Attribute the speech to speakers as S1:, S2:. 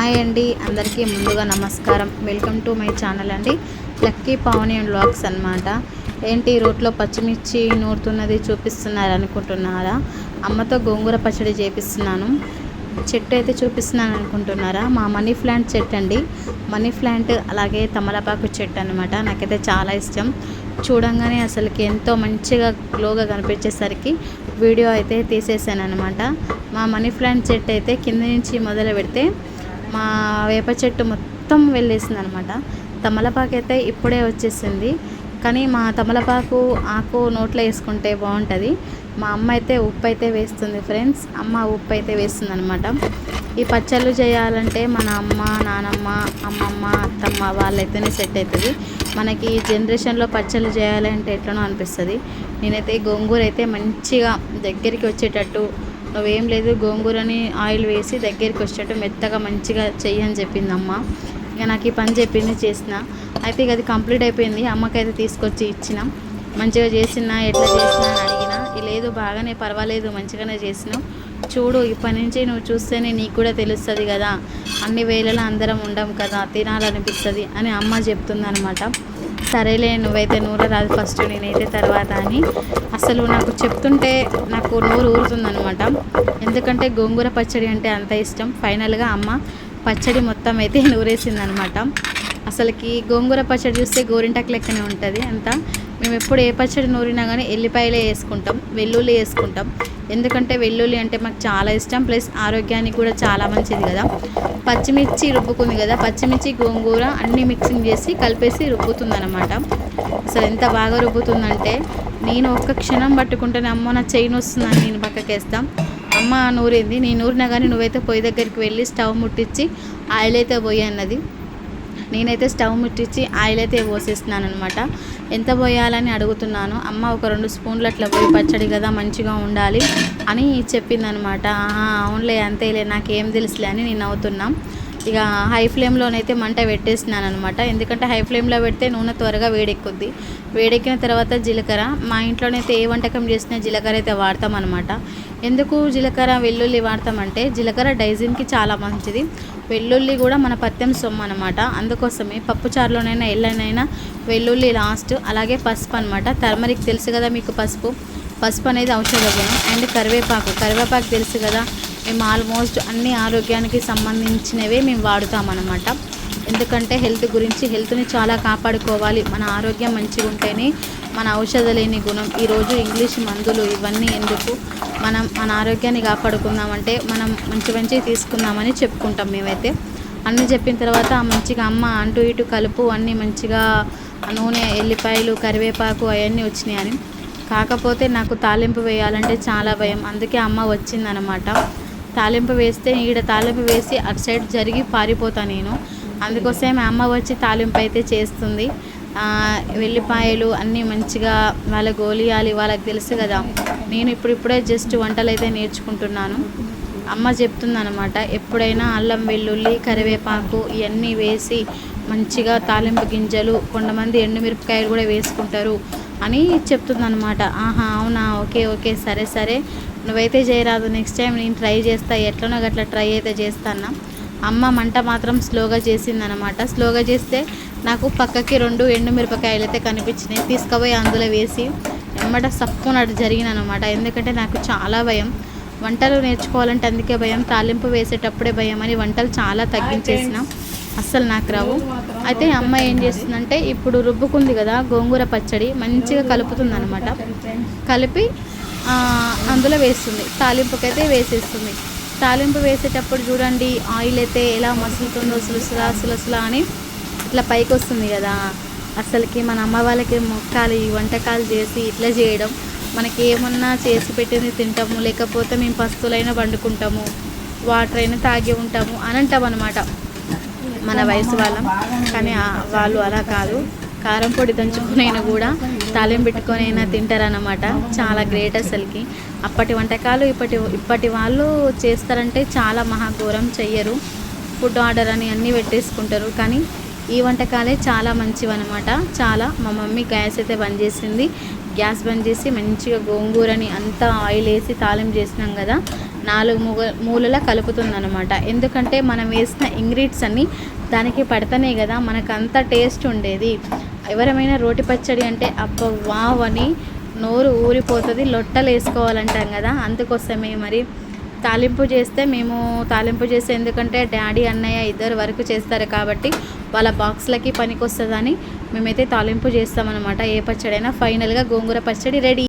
S1: Hi అండి. అందరికీ ముందుగా నమస్కారం. వెల్కమ్ టు మై ఛానల్ అండి. లక్కీ పావని అండ్ బ్లాగ్స్ అనమాట ఏంటి రోట్లో పచ్చిమిర్చి నూరుతున్నది చూపిస్తున్నారు అనుకుంటున్నారా? అమ్మతో గోంగూర పచ్చడి చేపిస్తున్నాను. చెట్టు అయితే చూపిస్తున్నాను అనుకుంటున్నారా? మా మనీ ప్లాంట్ చెట్టు అండి. మనీ ప్లాంట్ అలాగే తమలపాకు చెట్టు అనమాట నాకైతే చాలా ఇష్టం. చూడంగానే అసలుకి ఎంతో మంచిగా గ్లోగా కనిపించేసరికి వీడియో అయితే తీసేసాను అనమాట మా మనీ ప్లాంట్ చెట్టు అయితే కింద నుంచి మొదలు పెడితే మా వేప చెట్టు మొత్తం వెళ్ళేసింది అనమాట తమలపాకు అయితే ఇప్పుడే వచ్చేసింది. కానీ మా తమలపాకు ఆకు నోట్లో వేసుకుంటే బాగుంటుంది. మా అమ్మ అయితే ఉప్పు అయితే వేస్తుంది ఫ్రెండ్స్. అమ్మ ఉప్పు అయితే వేస్తుంది అనమాట ఈ పచ్చళ్ళు చేయాలంటే మన అమ్మ నానమ్మ అమ్మమ్మ అత్తమ్మ వాళ్ళైతేనే సెట్ అవుతుంది మనకి ఈ జనరేషన్లో పచ్చళ్ళు చేయాలంటే ఎట్లనో అనిపిస్తుంది. నేనైతే గోంగూర అయితే మంచిగా దగ్గరికి వచ్చేటట్టు అవేం లేదు గోంగూరని ఆయిల్ వేసి దగ్గరికి వచ్చేటట్టు మెత్తగా మంచిగా చెయ్యి అని చెప్పింది అమ్మ. ఇక నాకు ఈ పని చెప్పింది చేసిన. అయితే ఇక అది కంప్లీట్ అయిపోయింది. అమ్మకైతే తీసుకొచ్చి ఇచ్చిన. మంచిగా చేసిన ఎట్లా చేసినా అని అడిగిన. లేదు బాగానే పర్వాలేదు మంచిగానే చేసినావు చూడు ఇప్పటి నుంచి నువ్వు చూస్తేనే నీకు కూడా తెలుస్తుంది కదా. అన్ని వేళలా అందరం ఉండం కదా తినాలనిపిస్తుంది అని అమ్మ చెప్తుంది సరేలే నువ్వైతే నూర రాదు ఫస్ట్ నేనైతే తర్వాత అని. అసలు నాకు చెప్తుంటే నాకు నోరు ఊరుతుందనమాట ఎందుకంటే గోంగూర పచ్చడి అంటే అంత ఇష్టం. ఫైనల్గా అమ్మ పచ్చడి మొత్తం అయితే నూరేసిందనమాట అసలుకి గోంగూర పచ్చడి చూస్తే గోరింటాకు లెక్కనే ఉంటుంది అంతా. మేము ఎప్పుడు ఏ పచ్చడి నూరినా కానీ ఎల్లిపాయలే వేసుకుంటాం వెల్లుల్లి వేసుకుంటాం. ఎందుకంటే వెల్లుల్లి అంటే మాకు చాలా ఇష్టం ప్లస్ ఆరోగ్యానికి కూడా చాలా మంచిది కదా. పచ్చిమిర్చి రుబ్బుకుంది కదా పచ్చిమిర్చి గోంగూర అన్నీ మిక్సింగ్ చేసి కలిపేసి రుబ్బుతుందన్నమాట. అసలు ఎంత బాగా రుబ్బుతుందంటే నేను ఒక్క క్షణం పట్టుకుంటేనే అమ్మో నా చైన్ వస్తుందని నేను పక్కకేస్తాం. అమ్మ నూరింది నేను నూరినా కానీ నువ్వైతే పొయ్యి దగ్గరికి వెళ్ళి స్టవ్ ముట్టించి ఆయిల్ అయితే పోయి అన్నది. నేనైతే స్టవ్ ముట్టించి ఆయిల్ అయితే పోసేస్తున్నాను అనమాట ఎంత పోయాలని అడుగుతున్నాను. అమ్మ ఒక రెండు స్పూన్లు అట్లా పోయి పచ్చడి కదా మంచిగా ఉండాలి అని చెప్పిందనమాట అవునులే అంతేలే నాకేం తెలుసులే అని నేను అవుతున్నాం ఇక హై ఫ్లేమ్లోనైతే మంట పెట్టేస్తున్నాను అనమాట ఎందుకంటే హై ఫ్లేమ్లో పెడితే నూనె త్వరగా వేడెక్కుద్ది. వేడెక్కిన తర్వాత జీలకర్ర. మా ఇంట్లోనైతే ఏ వంటకం చేసినా జీలకర్ర అయితే వాడతాం అనమాట ఎందుకు జీలకర్ర వెల్లుల్లి వాడతామంటే జీలకర్ర డైజిన్కి చాలా మంచిది. వెల్లుల్లి కూడా మన పత్యం సొమ్ము అనమాట అందుకోసమే పప్పుచారులోనైనా ఎల్లనైనా వెల్లుల్లి లాస్ట్ అలాగే పసుపు అనమాట టర్మరిక్ తెలుసు కదా మీకు పసుపు? పసుపు అనేది ఔషధ గుణం. అండ్ కరివేపాకు. కరివేపాకు తెలుసు కదా? మేము ఆల్మోస్ట్ అన్ని ఆరోగ్యానికి సంబంధించినవే మేము వాడుతామన్నమాట. ఎందుకంటే హెల్త్ గురించి హెల్త్ని చాలా కాపాడుకోవాలి. మన ఆరోగ్యం మంచిగా ఉంటేనే మన ఔషధ లేని గుణం. ఈరోజు ఇంగ్లీష్ మందులు ఇవన్నీ ఎందుకు? మనం మన ఆరోగ్యాన్ని కాపాడుకుందామంటే మనం మంచి మంచివి తీసుకుందామని చెప్పుకుంటాం మేమైతే. అన్నీ చెప్పిన తర్వాత మంచిగా అమ్మ అంటూ ఇటు కలుపు అన్నీ మంచిగా నూనె ఎల్లిపాయలు కరివేపాకు అవన్నీ వచ్చినాయి అని కాకపోతే నాకు తాలింపు వేయాలంటే చాలా భయం. అందుకే అమ్మ వచ్చిందనమాట. తాలింపు వేస్తే ఈడ తాలింపు వేసి అటు సైడ్ జరిగి పారిపోతా నేను. అందుకోసం అమ్మ వచ్చి తాలింపు అయితే చేస్తుంది. వెల్లిపాయలు అన్నీ మంచిగా వాళ్ళ గోలియాలి వాళ్ళకి తెలుసు కదా. నేను ఇప్పుడిప్పుడే జస్ట్ వంటలు అయితే నేర్చుకుంటున్నాను. అమ్మ చెప్తుందనమాట ఎప్పుడైనా అల్లం వెల్లుల్లి కరివేపాకు ఇవన్నీ వేసి మంచిగా తాలింపు గింజలు కొంతమంది ఎండుమిరపకాయలు కూడా వేసుకుంటారు అని చెప్తుందనమాట ఆహా అవునా? ఓకే ఓకే సరే సరే. నువ్వైతే చేయరాదు నెక్స్ట్ టైం నేను ట్రై చేస్తా. ఎట్లనో గట్లా ట్రై అయితే చేస్తాను? అమ్మ మంట మాత్రం స్లోగా చేసిందనమాట స్లోగా చేస్తే నాకు పక్కకి రెండు ఎండుమిరపకాయలు అయితే కనిపించినాయి. తీసుకుపోయి అందులో వేసి వెంబట సప్పునట్టు జరిగిందనమాట ఎందుకంటే నాకు చాలా భయం. వంటలు నేర్చుకోవాలంటే అందుకే భయం. తాలింపు వేసేటప్పుడే భయం అని వంటలు చాలా తగ్గించేసిన. అస్సలు నాకు రావు. అయితే అమ్మ ఏం చేస్తుందంటే ఇప్పుడు రుబ్బుకుంది కదా గోంగూర పచ్చడి మంచిగా కలుపుతుంది అనమాట కలిపి అందులో వేస్తుంది. తాలింపుకైతే వేసేస్తుంది. తాలింపు వేసేటప్పుడు చూడండి ఆయిల్ అయితే ఎలా మసులుతుందో సులసులా సులసులా అని ఇట్లా పైకి వస్తుంది కదా. అసలుకి మన అమ్మ వాళ్ళకి మొక్కాలి ఈ వంటకాలు చేసి ఇట్లా చేయడం మనకి ఏమన్నా చేసి పెట్టింది తింటాము లేకపోతే మేము పస్తులైనా వండుకుంటాము వాటర్ అయినా తాగి ఉంటాము అని అంటాం అనమాట మన వయసు వాళ్ళం కానీ వాళ్ళు అలా కాదు. కారం పొడి దంచుకునైనా కూడా తాలింపు పెట్టుకొని అయినా తింటారన్నమాట. చాలా గ్రేట్ అసలుకి. అప్పటి వంటకాలు ఇప్పటి ఇప్పటి వాళ్ళు చేస్తారంటే చాలా మహాఘోరం చెయ్యరు. ఫుడ్ ఆర్డర్ అని అన్నీ పెట్టేసుకుంటారు. కానీ ఈ వంటకాలే చాలా మంచివి అనమాట చాలా మా మమ్మీ గ్యాస్ అయితే బంద్ చేసింది. గ్యాస్ బంద్ చేసి మంచిగా గోంగూరని అంతా ఆయిల్ వేసి తాలింపు చేసినాం కదా నాలుగు మూగ మూలల కలుపుతుందనమాట ఎందుకంటే మనం వేసిన ఇంగ్రీడియంట్స్ అన్నీ దానికి పడితేనే కదా మనకు అంత టేస్ట్ ఉండేది. ఎవరమైనా రోటి పచ్చడి అంటే అబ్బ వావ్ అని నోరు ఊరిపోతుంది లొట్టలు వేసుకోవాలంటాం కదా అందుకోసమే మరి. తాలింపు చేస్తే మేము తాలింపు చేస్తే ఎందుకంటే డాడీ అన్నయ్య ఇద్దరు వరకు చేస్తారు కాబట్టి వాళ్ళ బాక్స్లకి పనికి వస్తుందని మేమైతే తాలింపు చేస్తామన్నమాట. ఏ పచ్చడైనా ఫైనల్గా గోంగూర పచ్చడి రెడీ.